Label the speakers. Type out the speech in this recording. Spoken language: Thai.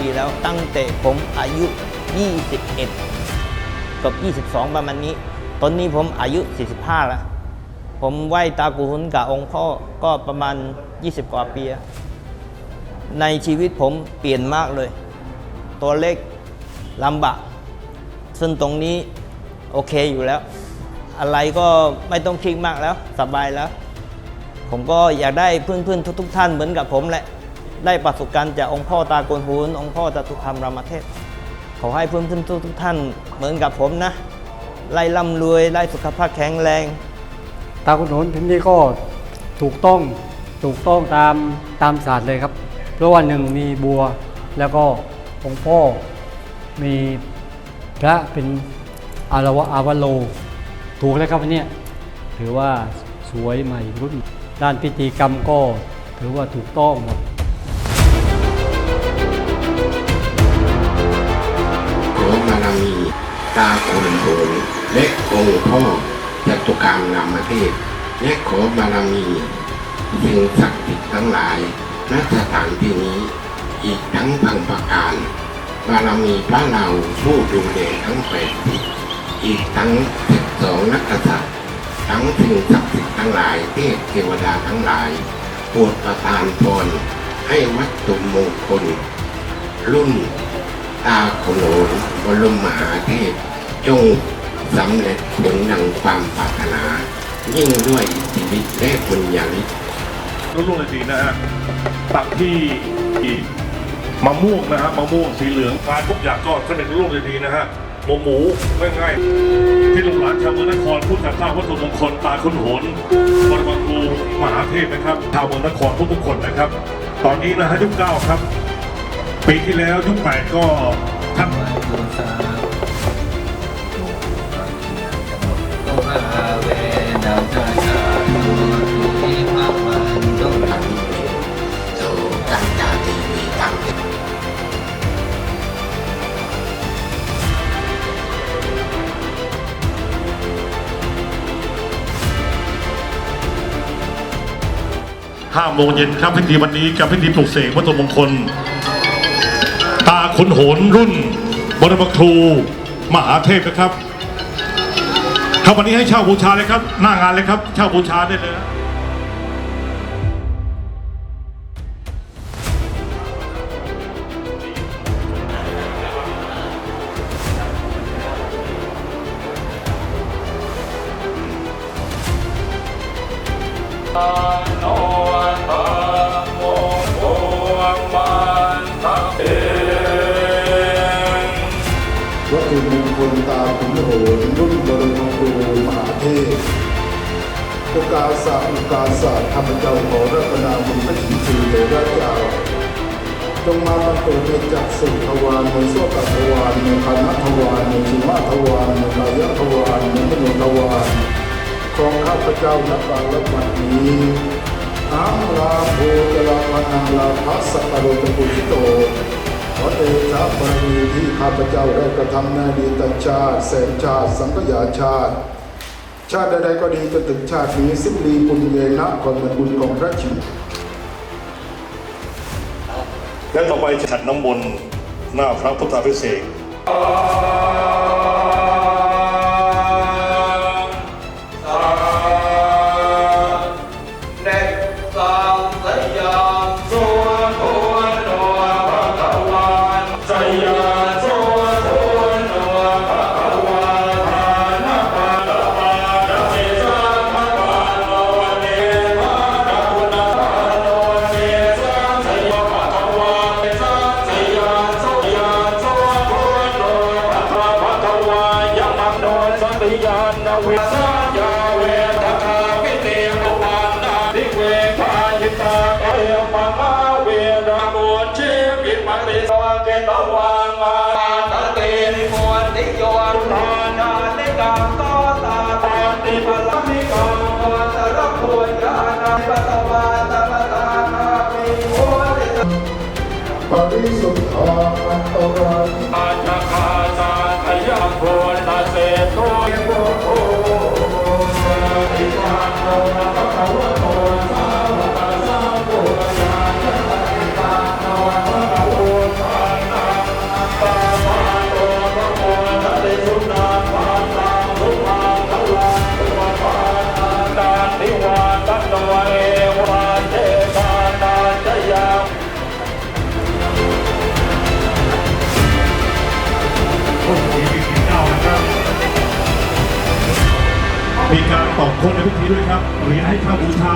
Speaker 1: ปีแล้วตั้งแต่ผมอายุ 21กับ 22 ประมาณนี้ ตอนนี้ผมอายุ 45 แล้ว ผมไหว้ตากูหุนกับองค์พ่อก็ประมาณ 20 กว่าปี ในชีวิตผมเปลี่ยนมากเลย ตัวเล็กลำบากซึ่งตรงนี้โอเคอยู่แล้ว อะไรก็ไม่ต้องคิดมากแล้วสบายแล้ว ผมก็อยากได้เพื่อนๆทุก ๆ ท่านเหมือนกับผมแหละ ได้ประสบการณ์จากองค์พ่อตากวนหูนองค์พ่อจตุคามรามเทพขอให้เพื่อนๆทุกท่านเหมือนกับผมนะไล่ร่ำรวยไล่สุขภาพแข็งแรง
Speaker 2: ตาคุณโหนที่นี่ก็ถูกต้องถูกต้องตามตามศาสตร์เลยครับ เพราะว่าหนึ่งมีบัวแล้วก็องค์พ่อมีพระเป็นอารวะอาวโล ถูกแล้วครับอันเนี้ยถือว่าสวยใหม่รุ่นด้านพิธีกรรมก็ถือว่าถูกต้องหมด
Speaker 3: ตาโคนโหนและองค์พ่อจตุคามรามเทพและขอบารมีสิ่งศักดิ์สิทธิ์ทั้งหลายณสถานที่นี้ อีกทั้งพังประการ บารมีพระเราผู้ดูแลทั้งแปดทิศอีกทั้งสิบสองนักษัตริย์ทั้งสิ่งศักดิ์สิทธิ์ทั้งหลายเทพเทวดาทั้งหลายโปรดประทานพรให้วัตถุมงคลรุ่น ตาโขนนบรมมหาเทพจงสำเร็จผลดังความปรารถนา ยิ่งด้วยอิทธิฤทธิ์และบุญญาฤทธิ์
Speaker 4: รุ่นรุ่งเลยสีนะฮะตักที่มะม่วงนะฮะมะม่วงสีเหลืองทานทุกอย่างก็สำเร็จรุ่งเลยทีนะฮะหมูหมูง่ายๆที่ลูกหลานชาวเมืองนครผู้จัดสร้างวัตถุมงคลตาคุณโหนบรมครูมหาเทพนะครับชาวเมืองนครทุกๆคนนะครับ ตอนนี้นะฮะยุคเก้าครับ ปีที่แล้วยุคแปดก็ท่าน
Speaker 5: ก็
Speaker 3: ทีวีตัง
Speaker 4: ห้าโมงเย็นครับพิธีวันนี้กับพิธีปลุกเสกวัตถุมงคล ตาขุนโหนรุ่น บรมครู มหาเทพนะครับครับวันนี้ให้เช่าบูชาเลยครับ หน้างานเลยครับ เช่าบูชาได้เลยนะ
Speaker 6: วัตถุมงคลตาขุนโหนรุ่นบรมครูมหาเทพโอกาสะโอกาสะข้าพเจ้าขอรัตนาบุญพระชินสีเดชพระเจ้าจงมาบังเกิดในจักสุทวารในโสกทวารในคณทวารในชิมาทวารในกายทวารในมโนทวารของข้าพเจ้านับวันและวันนี้อาลาโภจลาภนังลาภัสสะกโรตปุชิโต ขอเดชะบารมีที่ข้าพเจ้าได้กระทำในดีตชาติแสนชาติสังขยาชาติ ชาติใดๆก็ดีจนถึงชาตินี้สิ้นดีบุญเยนะคนเป็นบุญของพระชิน
Speaker 4: และต่อไปฉันน้ำมนต์หน้าพระพุทธาพิเศษ การตอกโคนในพิธีด้วยครับเหรียญให้ข้าบูชา